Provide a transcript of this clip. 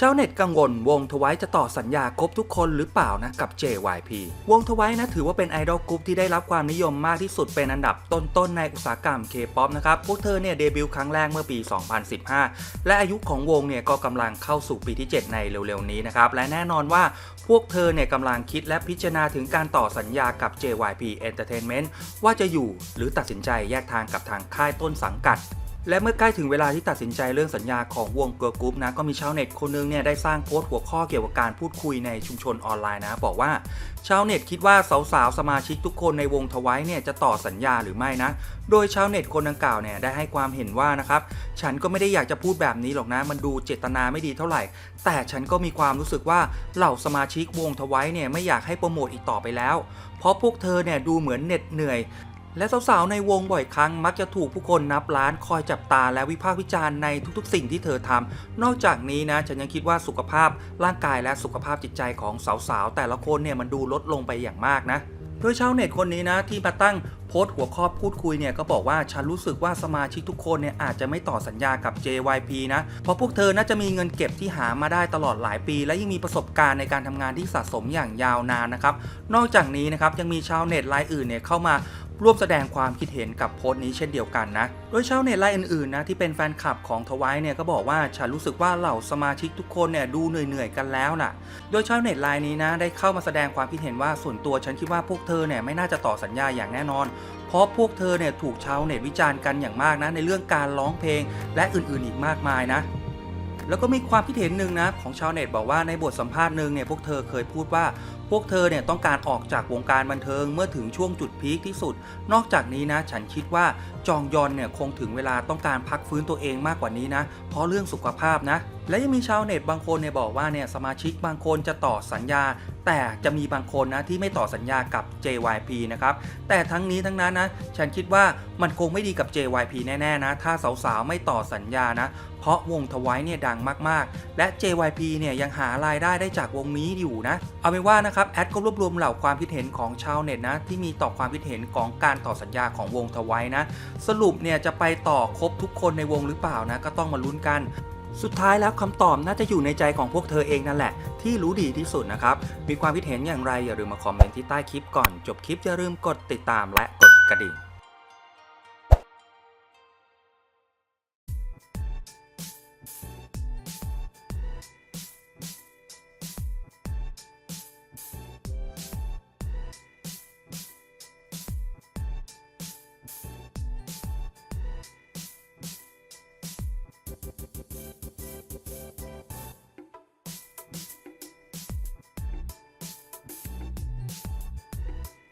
ชาวเน็ตกังวลวงทวายจะต่อสัญญาครบทุกคนหรือเปล่านะกับ JYP วงทวายนะถือว่าเป็นไอดอลกรุ๊ปที่ได้รับความนิยมมากที่สุดเป็นอันดับต้นๆในอุตสาหกรรม K-POP นะครับ พวกเธอเนี่ยเดบิวต์ครั้งแรกเมื่อปี 2015 และอายุของวงเนี่ยก็กำลังเข้าสู่ปีที่ 7 ในเร็วๆนี้นะครับ และแน่นอนว่าพวกเธอเนี่ยกำลังคิดและพิจารณาถึงการต่อสัญญากับ JYP Entertainment ว่าจะอยู่หรือตัดสินใจแยกทางกับทางค่ายต้นสังกัด และเมื่อใกล้ถึงเวลาที่ตัดสินใจเรื่องสัญญาของวงเกิร์ลกรุ๊ปนะก็มีชาวเน็ตคนนึงเนี่ยได้สร้างโพสต์หัวข้อเกี่ยวกับการพูดคุยในชุมชนออนไลน์นะ บอกว่าชาวเน็ตคิดว่าสาวๆสมาชิกทุกคนในวงทวายเนี่ยจะต่อสัญญาหรือไม่นะ โดยชาวเน็ตคนดังกล่าวเนี่ยได้ให้ความเห็นว่านะครับฉันก็ไม่ได้อยากจะพูดแบบนี้หรอกนะ มันดูเจตนาไม่ดีเท่าไหร่ แต่ฉันก็มีความรู้สึกว่าเหล่าสมาชิกวงทวายเนี่ยไม่อยากให้โปรโมทอีกต่อไปแล้ว เพราะพวกเธอเนี่ยดูเหมือนเหน็ดเหนื่อย และสาวๆในวงบ่อยครั้งมักจะถูกผู้คนนับล้านคอยจับตาและวิพากษ์วิจารณ์ในทุกๆ สิ่งที่เธอทำนอกจากนี้นะฉันยังคิดว่าสุขภาพร่างกายและสุขภาพจิตใจของสาวๆแต่ละคนเนี่ยมันดูลดลงไปอย่างมากนะโดยชาวเน็ตคนนี้นะที่มาตั้งโพสต์หัวข้อพูดคุยเนี่ยก็บอกว่าฉันรู้สึกว่าสมาชิกทุกคนเนี่ยอาจจะไม่ต่อสัญญากับ JYP นะเพราะพวกเธอน่าจะมีเงินเก็บที่หามาได้ตลอดหลายปี และยังมีประสบการณ์ในการทำงานที่สะสมอย่างยาวนานนะครับ นอกจากนี้นะครับยังมีชาวเน็ตรายอื่นเนี่ยเข้ามา ร่วมแสดงความคิดเห็นกับโพสต์นี้เช่นเดียวกันนะ โดยชาวเน็ตรายอื่นๆนะที่เป็นแฟนคลับของทวายเนี่ยก็บอกว่าฉันรู้สึกว่าเหล่าสมาชิกทุกคนเนี่ยดูเหนื่อยๆกันแล้วน่ะ โดยชาวเน็ตรายนี้นะได้เข้ามาแสดงความคิดเห็นว่าส่วนตัวฉันคิดว่าพวกเธอเนี่ยไม่น่าจะต่อสัญญาอย่างแน่นอน เพราะพวกเธอเนี่ยถูกชาวเน็ตวิจารณ์กันอย่างมากนะในเรื่องการร้องเพลง และอื่นๆอีกมากมายนะแล้วก็มีความคิดเห็นหนึ่งนะของชาวเน็ตบอกว่าในบทสัมภาษณ์หนึ่งเนี่ยพวกเธอเคยพูดว่า พวกเธอเนี่ยต้องการออกจากวงการบันเทิงเมื่อถึงช่วงจุดพีคที่สุด นอกจากนี้นะฉันคิดว่าจองยอนเนี่ยคงถึงเวลาต้องการพักฟื้นตัวเองมากกว่านี้นะ เพราะเรื่องสุขภาพนะ และยังมีชาวเน็ตบางคนเนี่ยบอกว่าเนี่ยสมาชิกบางคนจะต่อสัญญา แต่จะมีบางคนนะที่ไม่ต่อสัญญากับ JYP นะครับแต่ทั้งนี้ทั้งนั้นนะฉันคิดว่ามันคงไม่ดีกับ JYP แน่ๆนะถ้าสาวๆไม่ต่อสัญญานะเพราะวงทวายเนี่ยดังมากๆ และ JYP เนี่ยยังหารายได้ได้จากวงนี้อยู่นะ เอาเป็นว่านะครับแอดก็รวบรวมเหล่าความคิดเห็นของชาวเน็ตนะที่มีต่อความคิดเห็นของการต่อสัญญาของวงทวายนะ สรุปเนี่ยจะไปต่อครบทุกคนในวงหรือเปล่านะก็ต้องมาลุ้นกัน สุดท้ายแล้วคำตอบน่าจะอยู่ในใจของพวกเธอเองนั่นแหละ ที่รู้ดีที่สุดนะครับ มีความคิดเห็นอย่างไรอย่าลืมมาคอมเมนต์ที่ใต้คลิปก่อนจบคลิปอย่าลืมกดติดตามและกดกระดิ่ง